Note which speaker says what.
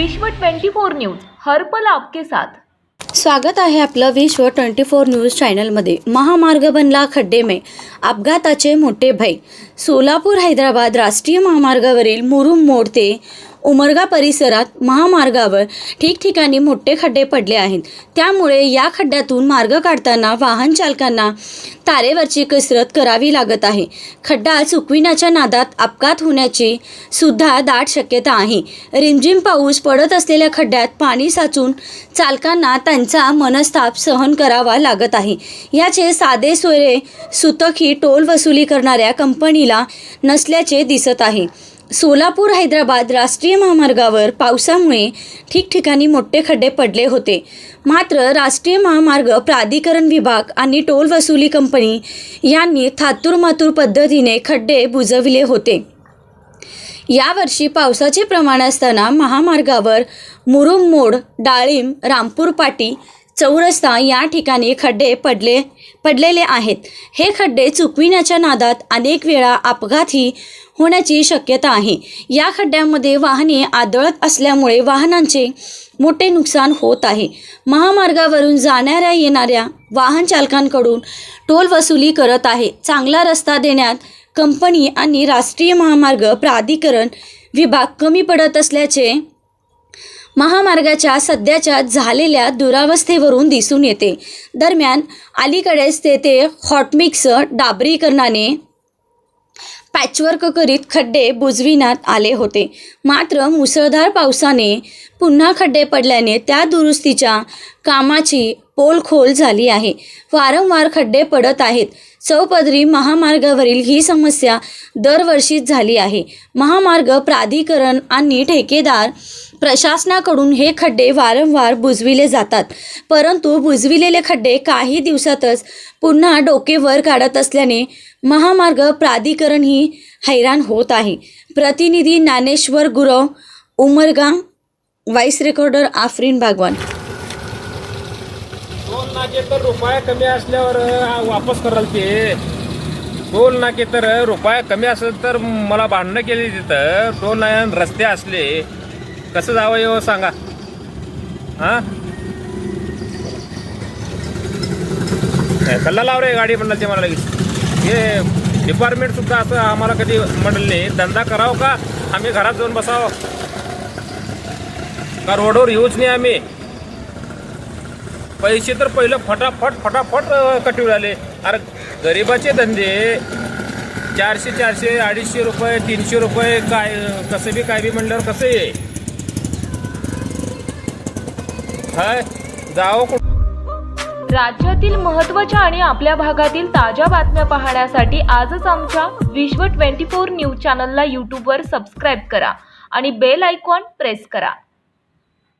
Speaker 1: विश्व 24 न्यूज हरपल आपके साथ.
Speaker 2: स्वागत आहे आपलं विश्व ट्वेंटी फोर न्यूज चॅनलमध्ये. महामार्ग बनला खड्डे में अपघाताचे मोठे भय. सोलापूर हैदराबाद राष्ट्रीय महामार्गावरील मुरुम मोड ते उमरगा परिसरात महामार्गावर ठिकठिकाणी मोठे खड्डे पडले आहेत. त्यामुळे या खड्ड्यातून मार्ग काढताना वाहन चालकांना तारेवरची कसरत करावी लागत आहे. खड्डा चुकविण्याच्या नादात अपघात होण्याची सुद्धा दाट शक्यता आहे. रिमझिम पाऊस पडत असलेल्या खड्ड्यात पाणी साचून चालकांना त्यांचा मनस्ताप सहन करावा लागत आहे. याचे साधे सोयरे सुतकी टोल वसुली करणाऱ्या कंपनीला नसल्याचे दिसत आहे. सोलापूर हैदराबाद राष्ट्रीय महामार्गावर पावसामुळे ठिकठिकाणी मोठे खड्डे पडले होते. मात्र राष्ट्रीय महामार्ग प्राधिकरण विभाग आणि टोल वसुली कंपनी यांनी थातूरमातूर पद्धतीने खड्डे बुजविले होते. यावर्षी पावसाचे प्रमाण असताना महामार्गावर मुरुम मोड डाळिंब रामपूर पाटी चौरस्ता या ठिकाणी खड्डे पडले पडलेले आहेत. हे खड्डे चुकविण्याच्या नादात अनेक वेळा अपघातही होण्याची शक्यता आहे. या खड्ड्यांमध्ये वाहने आदळत असल्यामुळे वाहनांचे मोठे नुकसान होत आहे. महामार्गावरून जाणाऱ्या येणाऱ्या वाहन चालकांकडून टोल वसुली करत आहे. चांगला रस्ता देण्यात कंपनी आणि राष्ट्रीय महामार्ग प्राधिकरण विभाग कमी पडत असल्याचे महामार्गाच्या सध्याच्या झालेल्या दुरावस्थेवरून दिसून येते. दरम्यान अलीकडेच तेथे हॉटमिक्स डाबरीकरणाने पॅचवर्क करीत खड्डे बुजविण्यात आले होते. मात्र मुसळधार पावसाने पुन्हा खड्डे पडल्याने त्या दुरुस्तीच्या कामाची पोलखोल झाली आहे. वारंवार खड्डे पडत आहेत. चौपदरी महामार्गावरील ही समस्या दरवर्षीच झाली आहे. महामार्ग प्राधिकरण आणि ठेकेदार प्रशासनाकडून हे खड्डे वारंवार बुजविले जातात. परंतु बुजविलेले खड्डे काही दिवसातच पुन्हा डोकेवर काढत असल्याने महामार्ग प्राधिकरण ही हैराण होत आहे. प्रतिनिधी ज्ञानेश्वर गुरव उमरगा व्हाईस रेकॉर्डर आफरीन
Speaker 3: भागवान नाके तर रुपया कमी असल्यावर वापस कराल ते टोल नाके तर रुपया कमी असेल तर मला भांडणं केली तिथं. टोल नाही रस्ते असले. कसं जावं येऊ हो सांगा? हा? कल्ला लाव रे गाडी म्हणाल ते मला लगेच. हे डिपार्टमेंट सुद्धा असं आम्हाला कधी म्हणलं नाही. धंदा करावं का? आम्ही घरात जाऊन बसावं. का रोडवर येऊच नाही आम्ही? पैसे तर पहिलं फटाफट फटाफट अं, आले. अरे गरिबाचे धंदे चारशे चारशे अडीचशे रुपये तीनशे रुपये काय कसं बी काय बी म्हणल्यावर कसं आहे हाय जावं कुठं?
Speaker 1: राज्यातील महत्त्वाच्या आणि आपल्या भागातील ताज्या बातम्या पाहण्यासाठी आजच आमच्या विश्व 24 न्यूज चॅनलला यूट्यूबवर सबस्क्राईब करा आणि बेल आयकॉन प्रेस करा.